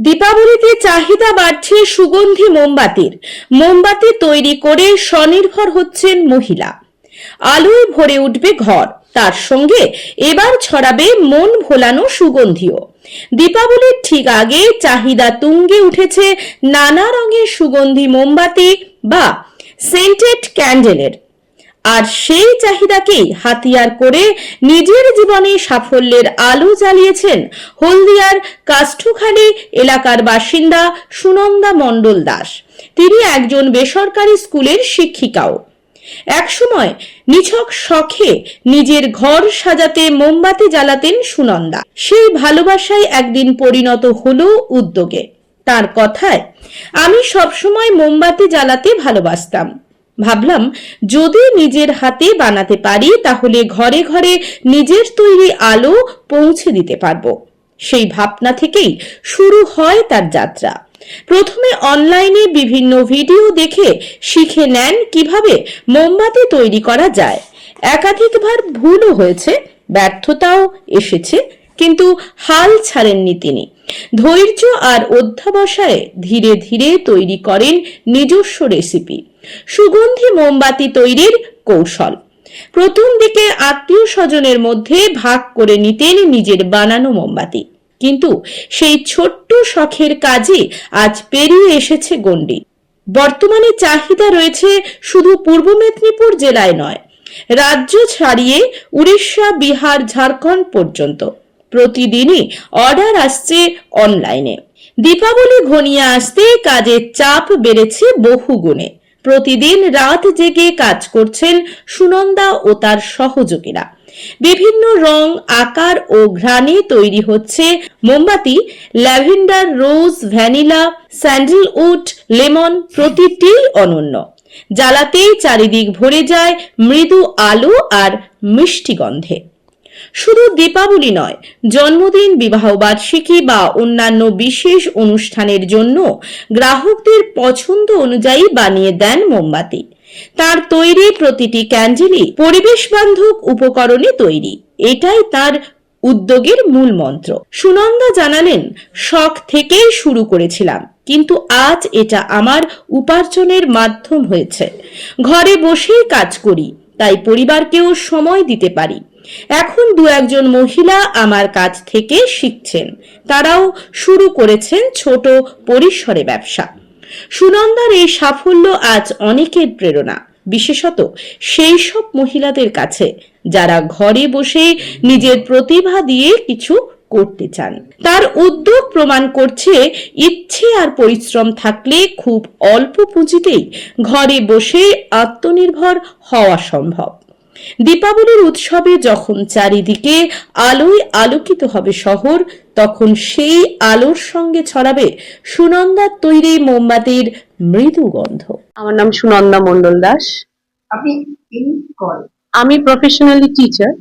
দীপাবলিতে চাহিদা বাড়ছে সুগন্ধি মোমবাতির। মোমবাতি তৈরি করে স্বনির্ভর হচ্ছেন মহিলা। আলোয় ভরে উঠবে ঘর। তার সঙ্গে এবার ছড়াবে মন ভোলানো সুগন্ধিও। দীপাবলির ঠিক আগে চাহিদা তুঙ্গে উঠেছে নানা রঙের সুগন্ধি মোমবাতি বা সেন্টেড ক্যান্ডেলের। আর সেই চাহিদাকেই হাতিয়ার করে নিজের জীবনে সাফল্যের আলো জ্বালিয়েছেন হলদিয়ার কাষ্ঠখালী এলাকার বাসিন্দা সুনন্দা মণ্ডল দাস। তিনি একজন বেসরকারি স্কুলের শিক্ষিকাও। একসময় নিছক শখে নিজের ঘর সাজাতে মোমবাতি জ্বালাতেন সুনন্দা। সেই ভালোবাসায় একদিন পরিণত হলো উদ্যোগে। তার কথায়, আমি সবসময় মোমবাতি জ্বালাতে ভালোবাসতাম। ভাবলাম, যদি নিজের হাতে বানাতে পারি, তাহলে ঘরে ঘরে নিজের তৈরি আলো পৌঁছে দিতে পারব। সেই ভাবনা থেকেই শুরু হয় তার যাত্রা। প্রথমে অনলাইনে বিভিন্ন ভিডিও দেখে শিখে নেন কীভাবে মোমবাতি তৈরি করা যায়। একাধিকবার ভুলও হয়েছে, ব্যর্থতাও এসেছে, কিন্তু হাল ছাড়েননি তিনি। ধৈর্য আর অধ্যাবসায়ে ধীরে ধীরে তৈরি করেন নিজস্ব রেসিপি সুগন্ধি মোমবাতি তৈরির কৌশল। প্রথম দিকে আত্মীয় স্বজনের মধ্যে ভাগ করে নিতেন নিজের বানানো মোমবাতি। কিন্তু সেই ছোট্ট শখের কাজে আজ পেরিয়ে এসেছে গণ্ডি। বর্তমানে চাহিদা রয়েছে শুধু পূর্ব মেদিনীপুর জেলায় নয়, রাজ্য ছাড়িয়ে উড়িষ্যা, বিহার, ঝাড়খণ্ড পর্যন্ত। প্রতিদিনই অর্ডার আসছে অনলাইনে। দীপাবলি ঘনিয়ে আসতে কাজের চাপ বেড়েছে বহু গুণে প্রতিদিন রাত জেগে কাজ করছেন সুনন্দা ও তার সহযোগীরা। বিভিন্ন রং, আকার ও ঘ্রাণে তৈরি হচ্ছে মোমবাতি, lavender, rose, vanilla sandalwood lemon প্রতিটি অনন্য। জ্বালাতেই চারিদিক ভরে যায় মৃদু আলো আর মিষ্টি গন্ধে। শুধু দীপাবলি নয়, জন্মদিন, বিবাহবার্ষিকী বা অন্যান্য বিশেষ অনুষ্ঠানের জন্য গ্রাহকদের পছন্দ অনুযায়ী বানিয়ে দেন মোমবাতি। তার তৈরি প্রতিটি ক্যান্ডেলই পরিবেশ বান্ধব উপকরণে তৈরি। এটাই তার উদ্যোগের মূল মন্ত্র। সুনন্দা জানালেন, শখ থেকেই শুরু করেছিলাম, কিন্তু আজ এটা আমার উপার্জনের মাধ্যম হয়েছে। ঘরে বসেই কাজ করি, তাই পরিবারকেও সময় দিতে পারি। এখন দু একজন মহিলা আমার কাছ থেকে শিখছেন। তারাও শুরু করেছেন ছোট পরিসরে ব্যবসা। সুনন্দার এই সাফল্য আজ অনেকের প্রেরণা। বিশেষত সেই সব মহিলাদের কাছে যারা ঘরে বসে নিজের প্রতিভা দিয়ে কিছু করতে চান। তার উদ্যোগ প্রমাণ করছে, ইচ্ছে আর পরিশ্রম থাকলে খুব অল্প পুঁজিতেই ঘরে বসে আত্মনির্ভর হওয়া সম্ভব। দীপাবলির উৎসবে যখন চারিদিকে আলোয় আলোকিত হবে শহর তখন সেই আলোর সঙ্গে ছড়াবে সুনন্দার তৈরি মোমবাতির মৃদু গন্ধ। আমার নাম সুনন্দা মণ্ডল দাস। আপনি আমি প্রফেশনালি টিচার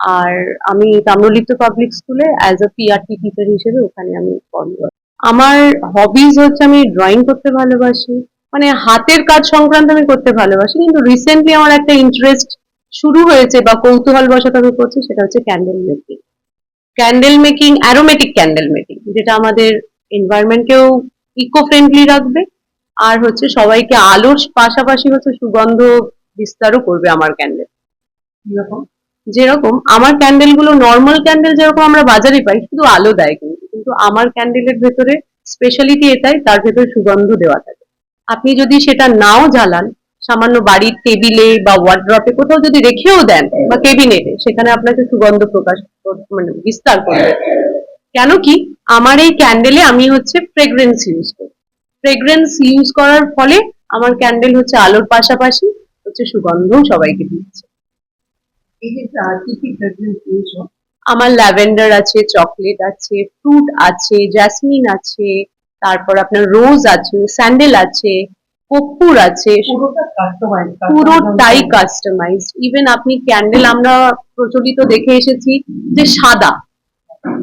আর আমি তাম্রলিপ্ত পাবলিক স্কুলে অ্যাজ আ পিআরটি টিচার হিসেবে ওখানে আমি কর্মরত আমার হবিজ হচ্ছে আমি ড্রয়িং করতে ভালোবাসি মানে হাতের কাজ সংক্রান্ত আমি করতে ভালোবাসি কিন্তু রিসেন্টলি আমার একটা ইন্টারেস্ট শুরু হয়েছে বা কৌতূহল বশত আমি করছি সেটা হচ্ছে candle making candle making aromatic candle making যেটা আমাদের এনভায়রনমেন্টকেও ইকো ফ্রেন্ডলি রাখবে আর হচ্ছে সবাইকে আলোর পাশাপাশি হচ্ছে সুগন্ধ বিস্তারও করবে আমার ক্যান্ডেল যেরকম? আমার ক্যান্ডেলগুলো নর্মাল ক্যান্ডেল যেরকম আমরা বাজারে পাই শুধু আলো দেয় কিন্তু কিন্তু আমার ক্যান্ডেলের ভেতরে স্পেশালিটি এটাই তার ভেতরে সুগন্ধ দেওয়া থাকে আপনি যদি সেটা নাও জ্বালান সামান্য বাড়ির টেবিলে বা ওয়ার্ড্রপে কোথাও যদি রেখেও দেন বা কেবিনেটে সেখানে আপনাকে সুগন্ধ প্রকাশ মানে বিস্তার করবে। কেন কি? আমার এই ক্যান্ডেলে আমি হচ্ছে ফ্রেগ্রেন্স ইউজ করি। ফ্রেগ্রেন্স ইউজ করার ফলে আমার ক্যান্ডেল হচ্ছে আলোর পাশাপাশি হচ্ছে সুগন্ধও সবাইকে দিচ্ছে। আমার ল্যাভেন্ডার আছে চকলেট আছে ফ্রুট আছে জ্যাসমিন আছে তারপর আপনার রোজ আছে স্যান্ডেল আছে কর্পূর আছে পুরোটাই কাস্টমাইজড ইভেন আপনি ক্যান্ডেল আমরা প্রচলিত দেখে এসেছি যে সাদা।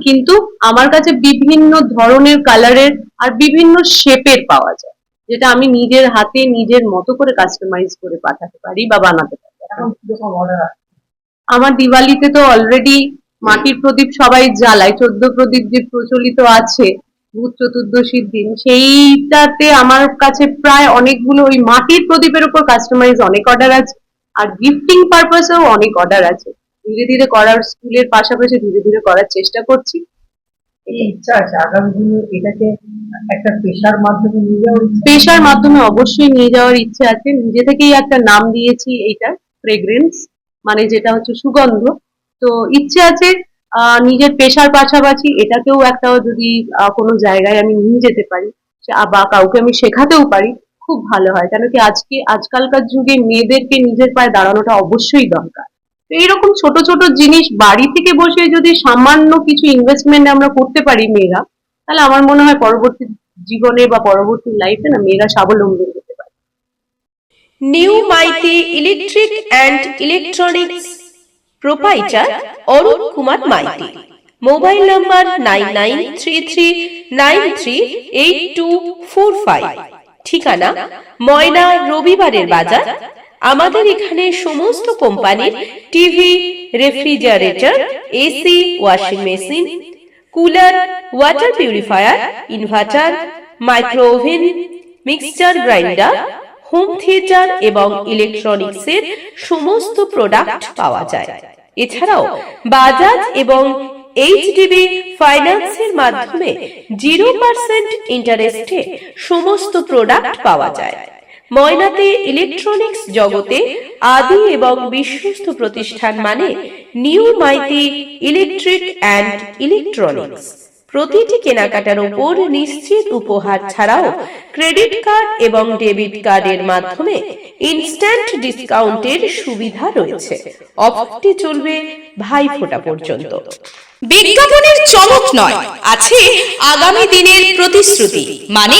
কিন্তু আমার কাছে বিভিন্ন ধরনের কালারের আর বিভিন্ন শেপের পাওয়া যায় যেটা আমি নিজের হাতে নিজের মতো করে কাস্টমাইজ করে পাঠাতে পারি বা বানাতে পারি। আমার দিওয়ালিতে তো অলরেডি মাটির প্রদীপ সবাই জ্বালায় চোদ্দ প্রদীপ যে প্রচলিত আছে ভূত চতুর্দশীর দিন সেইটাতে আমার কাছে প্রায় অনেকগুলো ওই মাটির প্রদীপের উপর কাস্টমাইজ অনেক অর্ডার আছে আর গিফটিং পারপাসেও অনেক অর্ডার আছে। ধীরে ধীরে করার স্কুলের পাশাপাশি ধীরে ধীরে করার চেষ্টা করছি। এই ইচ্ছা আছে আগামী দিনে এটাকে একটা পেশার মাধ্যমে নিয়ে যাওয়ার পেশার মাধ্যমে অবশ্যই নিয়ে যাওয়ার ইচ্ছে আছে। নিজে থেকেই একটা নাম দিয়েছি এইটার ফ্রেগ্রেন্স মানে যেটা হচ্ছে সুগন্ধ। তো ইচ্ছে আছে নিজের পেশার পাশাপাশি এটাকেও একটা যদি কোনো জায়গায় আমি নিয়ে যেতে পারি বা কাউকে আমি শেখাতেও পারি, খুব ভালো হয়। কেন কি আজকে, আজকালকার যুগে মেয়েদেরকে নিজের পায়ে দাঁড়ানোটা অবশ্যই দরকার। তো এইরকম ছোট ছোট জিনিস বাড়ি থেকে বসে যদি সামান্য কিছু ইনভেস্টমেন্ট আমরা করতে পারি মেয়েরা, তাহলে আমার মনে হয় পরবর্তী জীবনে বা পরবর্তী লাইফে না মেয়েরা স্বাবলম্বী হতে পারে। New Maiti electric and electronics proprietor Arun Kumar Maiti. Mobile number nine nine three three nine three eight two four five. ঠিকানা ময়না রবিবারের বাজার। আমাদের এখানে সমস্ত কোম্পানির TV, refrigerator, AC, washing machine, cooler, water purifier, inverter micro oven mixture grinder, home theatre এবং ইলেকট্রনিক্সের সমস্ত প্রোডাক্ট পাওয়া যায়। এছাড়াও বাজাজ এবং এইচডিবি ফাইন্যান্সের মাধ্যমে জিরো পার্সেন্ট ইন্টারেস্টে সমস্ত প্রোডাক্ট পাওয়া যায়। ময়নাতে ইলেকট্রনিক্স জগতে আদি এবং বিশ্বস্ত প্রতিষ্ঠান মানে new Maiti electric and electronics প্রতিটি কেনাকাটার উপর নিশ্চিত উপহার ছাড়াও ক্রেডিট কার্ড এবং ডেবিট কার্ডের মাধ্যমে ইনস্ট্যান্ট ডিসকাউন্টের সুবিধা রয়েছে। অফারটি চলবে ভাই ভাইফোঁটা পর্যন্ত। বিজ্ঞাপনের চমক নয়, আছে আগামী দিনের প্রতিশ্রুতি মানে